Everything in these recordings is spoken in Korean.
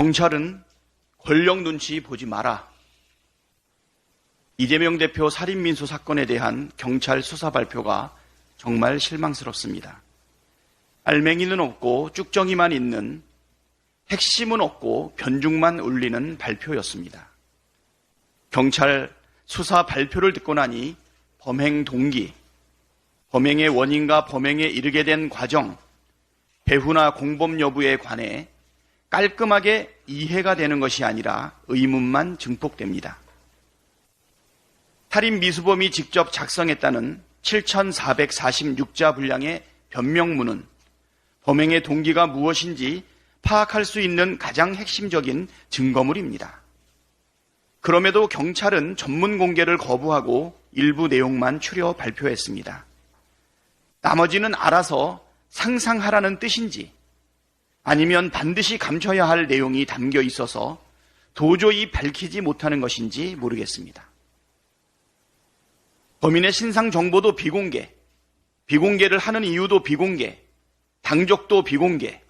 경찰은 권력 눈치 보지 마라. 이재명 대표 살인민수 사건에 대한 경찰 수사 발표가 정말 실망스럽습니다. 알맹이는 없고 쭉정이만 있는 핵심은 없고 변죽만 울리는 발표였습니다. 경찰 수사 발표를 듣고 나니 범행 동기, 범행의 원인과 범행에 이르게 된 과정, 배후나 공범 여부에 관해 깔끔하게 이해가 되는 것이 아니라 의문만 증폭됩니다. 살인 미수범이 직접 작성했다는 7,446자 분량의 변명문은 범행의 동기가 무엇인지 파악할 수 있는 가장 핵심적인 증거물입니다. 그럼에도 경찰은 전문 공개를 거부하고 일부 내용만 추려 발표했습니다. 나머지는 알아서 상상하라는 뜻인지 아니면 반드시 감춰야 할 내용이 담겨 있어서 도저히 밝히지 못하는 것인지 모르겠습니다. 범인의 신상 정보도 비공개, 비공개를 하는 이유도 비공개, 당적도 비공개.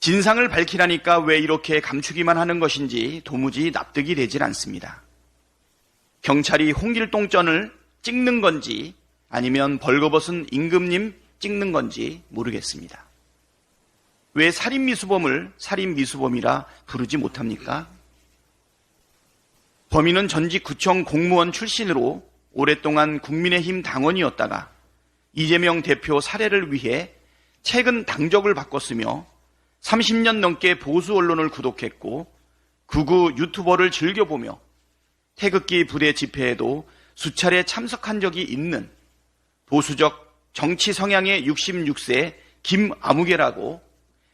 진상을 밝히라니까 왜 이렇게 감추기만 하는 것인지 도무지 납득이 되질 않습니다. 경찰이 홍길동전을 찍는 건지 아니면 벌거벗은 임금님 찍는 건지 모르겠습니다. 왜 살인미수범을 살인미수범이라 부르지 못합니까? 범인은 전직 구청 공무원 출신으로 오랫동안 국민의힘 당원이었다가 이재명 대표 살해를 위해 최근 당적을 바꿨으며 30년 넘게 보수 언론을 구독했고 극우 유튜버를 즐겨보며 태극기 부대 집회에도 수차례 참석한 적이 있는 보수적 정치 성향의 66세 김아무개라고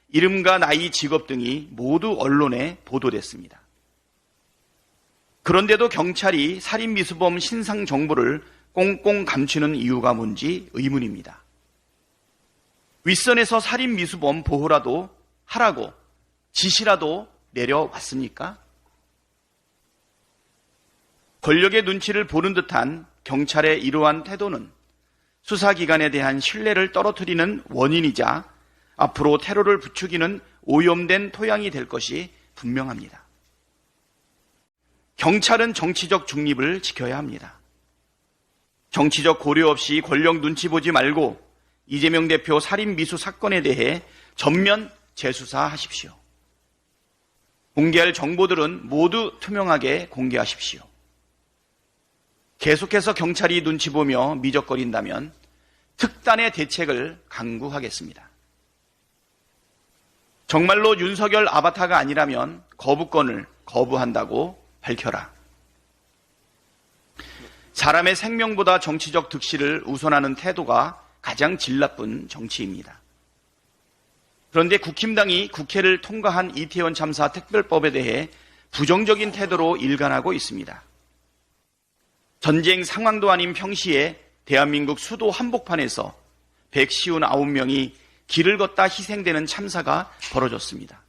이름과 나이, 직업 등이 모두 언론에 보도됐습니다. 그런데도 경찰이 살인 미수범 신상 정보를 꽁꽁 감추는 이유가 뭔지 의문입니다. 윗선에서 살인 미수범 보호라도 하라고 지시라도 내려왔습니까? 권력의 눈치를 보는 듯한 경찰의 이러한 태도는 수사기관에 대한 신뢰를 떨어뜨리는 원인이자 앞으로 테러를 부추기는 오염된 토양이 될 것이 분명합니다. 경찰은 정치적 중립을 지켜야 합니다. 정치적 고려 없이 권력 눈치 보지 말고 이재명 대표 살인 미수 사건에 대해 전면 재수사하십시오. 공개할 정보들은 모두 투명하게 공개하십시오. 계속해서 경찰이 눈치 보며 미적거린다면 특단의 대책을 강구하겠습니다. 정말로 윤석열 아바타가 아니라면 거부권을 거부한다고 밝혀라. 사람의 생명보다 정치적 득실을 우선하는 태도가 가장 질 나쁜 정치입니다. 그런데 국힘당이 국회를 통과한 이태원 참사 특별법에 대해 부정적인 태도로 일관하고 있습니다. 전쟁 상황도 아닌 평시에 대한민국 수도 한복판에서 159명이 길을 걷다 희생되는 참사가 벌어졌습니다.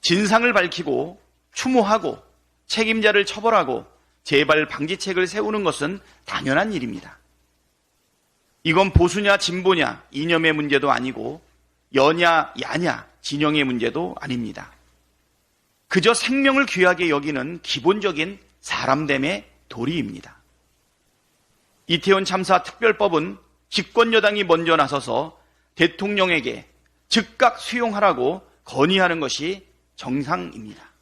진상을 밝히고 추모하고 책임자를 처벌하고 재발 방지책을 세우는 것은 당연한 일입니다. 이건 보수냐 진보냐 이념의 문제도 아니고 여냐 야냐 진영의 문제도 아닙니다. 그저 생명을 귀하게 여기는 기본적인 사람됨의 도리입니다. 이태원 참사 특별법은 집권 여당이 먼저 나서서 대통령에게 즉각 수용하라고 건의하는 것이 정상입니다.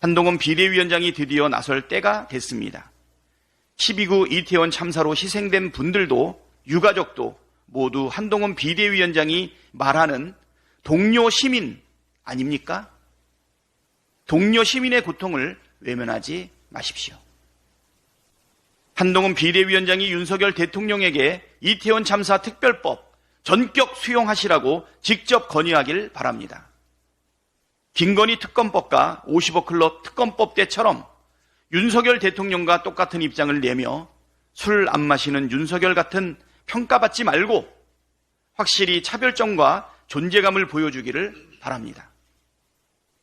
한동훈 비대위원장이 드디어 나설 때가 됐습니다. 12구 이태원 참사로 희생된 분들도 유가족도 모두 한동훈 비대위원장이 말하는 동료 시민 아닙니까? 동료 시민의 고통을 외면하지 마십시오. 한동훈 비대위원장이 윤석열 대통령에게 이태원 참사 특별법 전격 수용하시라고 직접 건의하길 바랍니다. 김건희 특검법과 50억 클럽 특검법 때처럼 윤석열 대통령과 똑같은 입장을 내며 술 안 마시는 윤석열 같은 평가받지 말고 확실히 차별점과 존재감을 보여주기를 바랍니다.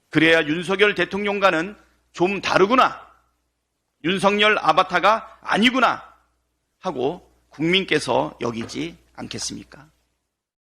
그래야 윤석열 대통령과는 좀 다르구나. 윤석열 아바타가 아니구나. 하고 국민께서 여기지 않겠습니까?